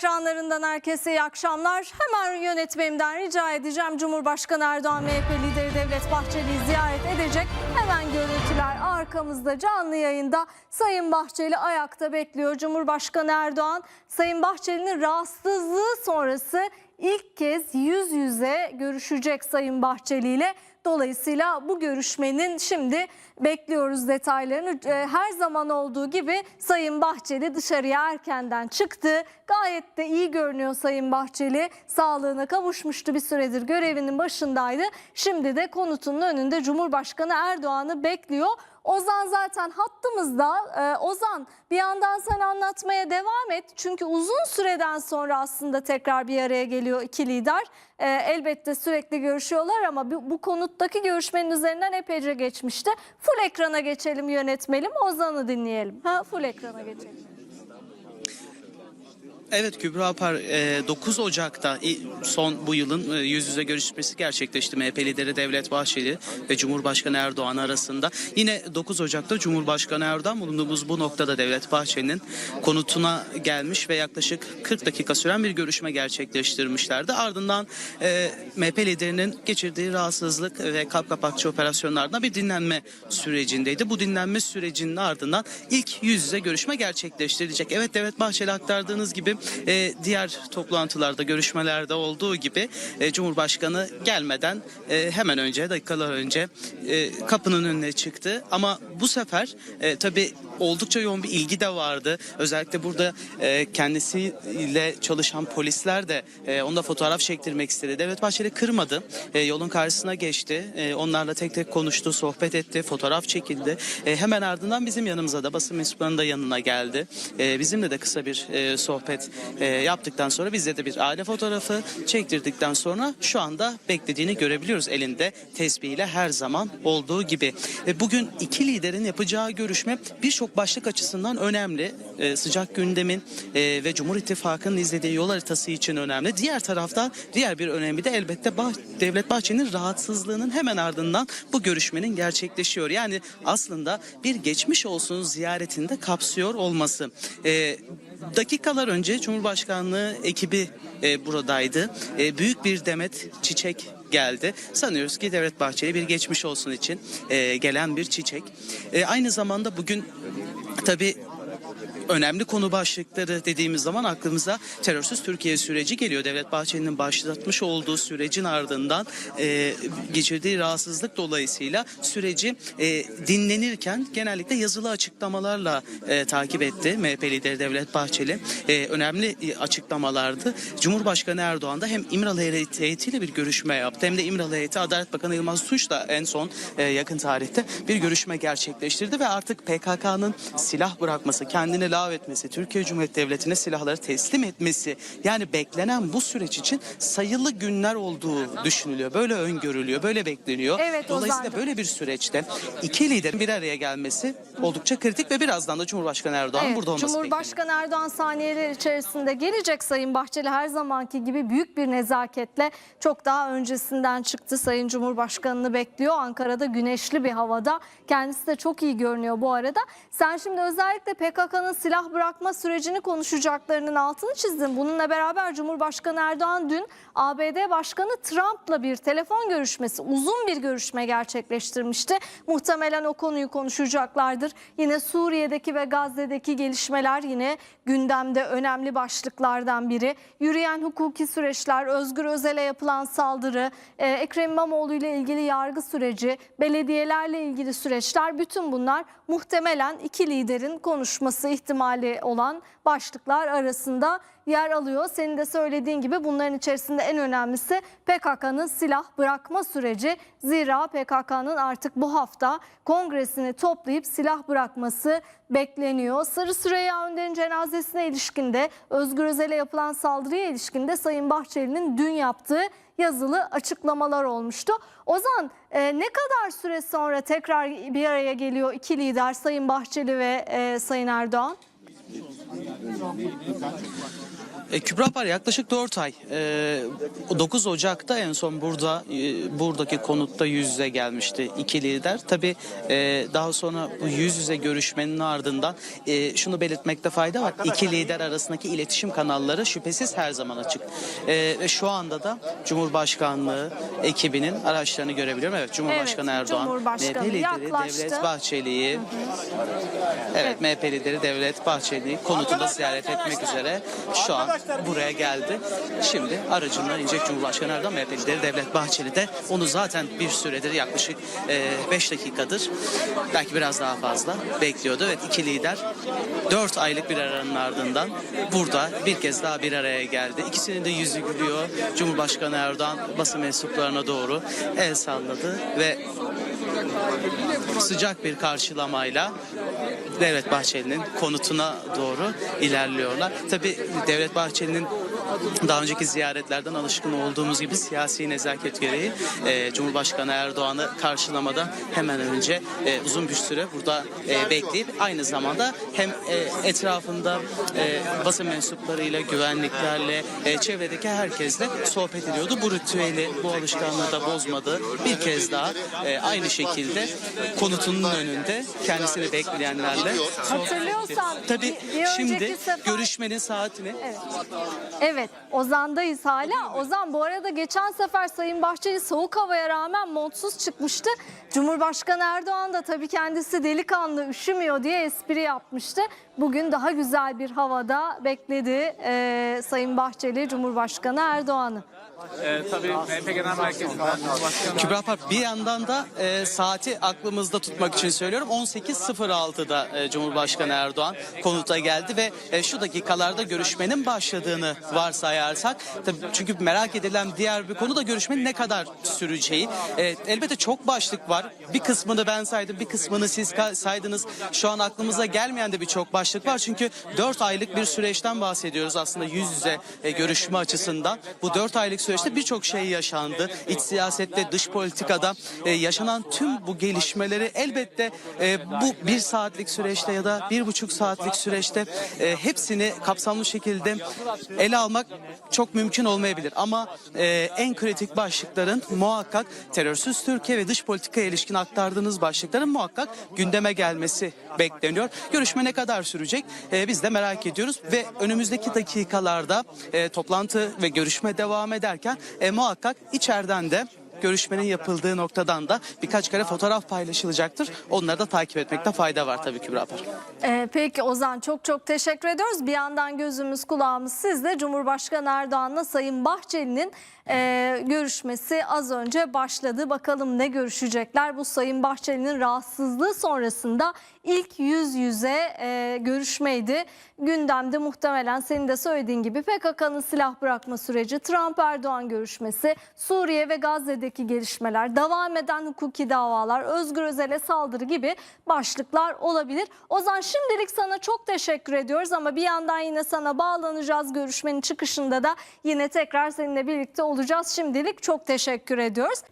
ekranlarından herkese iyi akşamlar. Hemen yönetmenimden rica edeceğim. Cumhurbaşkanı Erdoğan MHP lideri Devlet Bahçeli'yi ziyaret edecek. Hemen görüntüler arkamızda canlı yayında. Sayın Bahçeli ayakta bekliyor. Cumhurbaşkanı Erdoğan Sayın Bahçeli'nin rahatsızlığı sonrası ilk kez yüz yüze görüşecek Sayın Bahçeli ile. Dolayısıyla bu görüşmenin şimdi bekliyoruz detaylarını. Ee, Her zaman olduğu gibi Sayın Bahçeli dışarıya erkenden çıktı. Gayet de iyi görünüyor Sayın Bahçeli. Sağlığına kavuşmuştu bir süredir görevinin başındaydı. Şimdi de konutunun önünde Cumhurbaşkanı Erdoğan'ı bekliyor. Ozan zaten hattımızda. Ee, Ozan bir yandan sen anlatmaya devam et. Çünkü uzun süreden sonra aslında tekrar bir araya geliyor iki lider. Ee, elbette sürekli görüşüyorlar ama bu, bu konuttaki görüşmenin üzerinden epeyce geçmişti. Full ekrana geçelim yönetmelim. Ozan'ı dinleyelim. Ha, full ekrana geçelim. Evet Kübra Apar e, 9 Ocak'ta i- son bu yılın e, yüz yüze görüşmesi gerçekleşti MHP lideri Devlet Bahçeli ve Cumhurbaşkanı Erdoğan arasında. Yine 9 Ocak'ta Cumhurbaşkanı Erdoğan bulunduğumuz bu noktada Devlet Bahçeli'nin konutuna gelmiş ve yaklaşık 40 dakika süren bir görüşme gerçekleştirmişlerdi. Ardından e, MHP liderinin geçirdiği rahatsızlık ve kalp kapakçı operasyonlarında bir dinlenme sürecindeydi. Bu dinlenme sürecinin ardından ilk yüz yüze görüşme gerçekleştirilecek. Evet Devlet Bahçeli aktardığınız gibi e, diğer toplantılarda, görüşmelerde olduğu gibi e, Cumhurbaşkanı gelmeden e, hemen önce, dakikalar önce e, kapının önüne çıktı. Ama bu sefer e, tabii oldukça yoğun bir ilgi de vardı. Özellikle burada e, kendisiyle çalışan polisler de e, onda fotoğraf çektirmek istedi. Devlet Bahçeli kırmadı. E, yolun karşısına geçti. E, onlarla tek tek konuştu, sohbet etti, fotoğraf çekildi. E, hemen ardından bizim yanımıza da basın mensuplarının da yanına geldi. E, bizimle de kısa bir e, sohbet e, yaptıktan sonra bizde de bir aile fotoğrafı çektirdikten sonra şu anda beklediğini görebiliyoruz elinde tesbihiyle her zaman olduğu gibi. E, bugün iki liderin yapacağı görüşme birçok başlık açısından önemli. E, sıcak gündemin e, ve Cumhur İttifakı'nın izlediği yol haritası için önemli. Diğer tarafta diğer bir önemi de elbette Bah- Devlet Bahçeli'nin rahatsızlığının hemen ardından bu görüşmenin gerçekleşiyor. Yani aslında bir geçmiş olsun ziyaretinde kapsıyor olması. E, dakikalar önce Cumhurbaşkanlığı ekibi e, buradaydı. E, büyük bir demet çiçek geldi. Sanıyoruz ki Devlet Bahçeli bir geçmiş olsun için e, gelen bir çiçek. E, aynı zamanda bugün tabii önemli konu başlıkları dediğimiz zaman aklımıza terörsüz Türkiye süreci geliyor. Devlet Bahçeli'nin başlatmış olduğu sürecin ardından e, geçirdiği rahatsızlık dolayısıyla süreci e, dinlenirken genellikle yazılı açıklamalarla e, takip etti MHP lideri Devlet Bahçeli. E, önemli e, açıklamalardı. Cumhurbaşkanı Erdoğan da hem İmralı heyeti- heyetiyle bir görüşme yaptı hem de İmralı heyeti Adalet Bakanı Yılmaz Tunç'la en son e, yakın tarihte bir görüşme gerçekleştirdi ve artık PKK'nın silah bırakması, kendini lav etmesi, Türkiye Cumhuriyeti Devleti'ne silahları teslim etmesi yani beklenen bu süreç için sayılı günler olduğu düşünülüyor. Böyle öngörülüyor, böyle bekleniyor. Evet, Dolayısıyla böyle bir süreçte iki liderin bir araya gelmesi oldukça kritik ve birazdan da Cumhurbaşkanı Erdoğan Evet, burada olması bekleniyor. Cumhurbaşkanı Erdoğan saniyeler içerisinde gelecek Sayın Bahçeli her zamanki gibi büyük bir nezaketle çok daha öncesinden çıktı. Sayın Cumhurbaşkanı'nı bekliyor. Ankara'da güneşli bir havada. Kendisi de çok iyi görünüyor bu arada. Sen şimdi özellikle PKK'nın silah bırakma sürecini konuşacaklarının altını çizdin. Bununla beraber Cumhurbaşkanı Erdoğan dün ABD Başkanı Trump'la bir telefon görüşmesi, uzun bir görüşme gerçekleştirmişti. Muhtemelen o konuyu konuşacaklardır. Yine Suriye'deki ve Gazze'deki gelişmeler yine gündemde önemli başlıklardan biri. Yürüyen hukuki süreçler, Özgür Özel'e yapılan saldırı, e, Ekrem İmamoğlu ile ilgili yargı süreci, belediyelerle ilgili süreçler bütün bunlar muhtemelen iki liderin konuşması ihtimali olan başlıklar arasında yer alıyor. Senin de söylediğin gibi bunların içerisinde en önemlisi PKK'nın silah bırakma süreci. Zira PKK'nın artık bu hafta kongresini toplayıp silah bırakması bekleniyor. Sarı Süreyya Önder'in cenazesine ilişkinde Özgür Özel'e yapılan saldırıya ilişkinde Sayın Bahçeli'nin dün yaptığı yazılı açıklamalar olmuştu. Ozan e, ne kadar süre sonra tekrar bir araya geliyor iki lider Sayın Bahçeli ve e, Sayın Erdoğan? E, Kübra Par yaklaşık 4 ay. E, 9 Ocak'ta en son burada e, buradaki konutta yüz yüze gelmişti iki lider. Tabii e, daha sonra bu yüz yüze görüşmenin ardından e, şunu belirtmekte fayda var. İki lider arasındaki iletişim kanalları şüphesiz her zaman açık. E, ve şu anda da Cumhurbaşkanlığı ekibinin araçlarını görebiliyorum. Evet Cumhurbaşkanı Evet, Erdoğan, Cumhurbaşkanı MHP lideri. Devlet Bahçeli'yi Evet, MHP lideri Devlet Bahçeli konutunda ziyaret etmek üzere şu an buraya geldi. Şimdi aracından inecek Cumhurbaşkanı Erdoğan, MHP lideri Devlet Bahçeli de onu zaten bir süredir yaklaşık 5 dakikadır belki biraz daha fazla bekliyordu. Evet iki lider 4 aylık bir aranın ardından burada bir kez daha bir araya geldi. İkisinin de yüzü gülüyor. Cumhurbaşkanı Erdoğan basın mensuplarına doğru el salladı ve sıcak bir karşılamayla Devlet Bahçeli'nin konutuna doğru ilerliyorlar. Tabii Devlet Bahçeli'nin daha önceki ziyaretlerden alışkın olduğumuz gibi siyasi nezaket gereği e, Cumhurbaşkanı Erdoğan'ı karşılamada hemen önce e, uzun bir süre burada e, bekleyip aynı zamanda hem e, etrafında e, basın mensuplarıyla, güvenliklerle, e, çevredeki herkesle sohbet ediyordu. Bu ritüeli, bu alışkanlığı da bozmadı. Bir kez daha e, aynı şekilde konutunun önünde kendisini bekleyenlerle sohbet etti. Hatırlıyorsan Tabii bir- bir şimdi sefer- görüşmenin saatini Evet, Ozan'dayız hala. Ozan bu arada geçen sefer Sayın Bahçeli soğuk havaya rağmen montsuz çıkmıştı. Cumhurbaşkanı Erdoğan da tabii kendisi delikanlı üşümüyor diye espri yapmıştı. Bugün daha güzel bir havada bekledi e, Sayın Bahçeli Cumhurbaşkanı Erdoğan'ı. Ee, tabii MHP Genel Merkezi'nden Kübra Park bir yandan da e, saati aklımızda tutmak için söylüyorum. 18.06'da e, Cumhurbaşkanı Erdoğan konuta geldi ve e, şu dakikalarda görüşmenin başladığını varsayarsak tabii çünkü merak edilen diğer bir konu da görüşmenin ne kadar süreceği. E, elbette çok başlık var. Bir kısmını ben saydım, bir kısmını siz saydınız. Şu an aklımıza gelmeyen de birçok başlık var. Çünkü 4 aylık bir süreçten bahsediyoruz aslında yüz yüze e, görüşme açısından. Bu 4 aylık süreçte birçok şey yaşandı. İç siyasette, dış politikada e, yaşanan tüm bu gelişmeleri elbette e, bu bir saatlik süreçte ya da bir buçuk saatlik süreçte hepsini kapsamlı şekilde ele almak çok mümkün olmayabilir. Ama e, en kritik başlıkların muhakkak terörsüz Türkiye ve dış politikaya ilişkin aktardığınız başlıkların muhakkak gündeme gelmesi bekleniyor. Görüşme ne kadar sürecek? E, biz de merak ediyoruz ve önümüzdeki dakikalarda e, toplantı ve görüşme devam ederken e, muhakkak içeriden de görüşmenin yapıldığı noktadan da birkaç kare fotoğraf paylaşılacaktır. Onları da takip etmekte fayda var tabii Kübra Par. Ee, peki Ozan çok çok teşekkür ediyoruz. Bir yandan gözümüz kulağımız sizde. Cumhurbaşkanı Erdoğan'la Sayın Bahçeli'nin e, görüşmesi az önce başladı. Bakalım ne görüşecekler? Bu Sayın Bahçeli'nin rahatsızlığı sonrasında ilk yüz yüze e, görüşmeydi. Gündemde muhtemelen senin de söylediğin gibi PKK'nın silah bırakma süreci, Trump-Erdoğan görüşmesi, Suriye ve Gazze'deki gelişmeler, devam eden hukuki davalar, Özgür Özel'e saldırı gibi başlıklar olabilir. Ozan şimdilik sana çok teşekkür ediyoruz ama bir yandan yine sana bağlanacağız. Görüşmenin çıkışında da yine tekrar seninle birlikte olacağız. Şimdilik çok teşekkür ediyoruz.